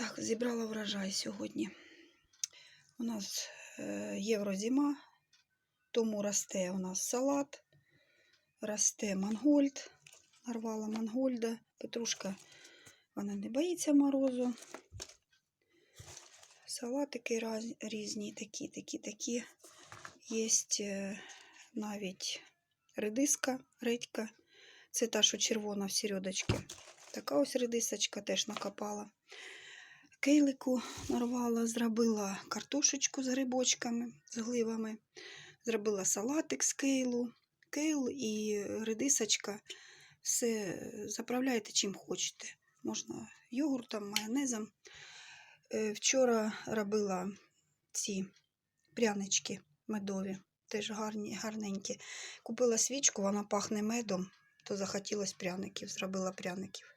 Так, зібрала врожай сьогодні. У нас е, єврозима, тому росте у нас салат, росте мангольд, нарвала мангольда, петрушка, вона не боїться морозу. Салатики різні, такі, такі, такі. Є е, навіть редиска, редька. Це та, що червона в середочці. Така ось редисочка теж накопала. Кейлику нарвала, зробила картошечку з грибочками, з гливами. Зробила салатик з кейлу. Кейл і редисочка. Все заправляйте чим хочете. Можна йогуртом, майонезом. Е, Вчора робила ці прянички медові, теж гарні, гарненькі. Купила свічку, вона пахне медом, то захотілося пряників, зробила пряників.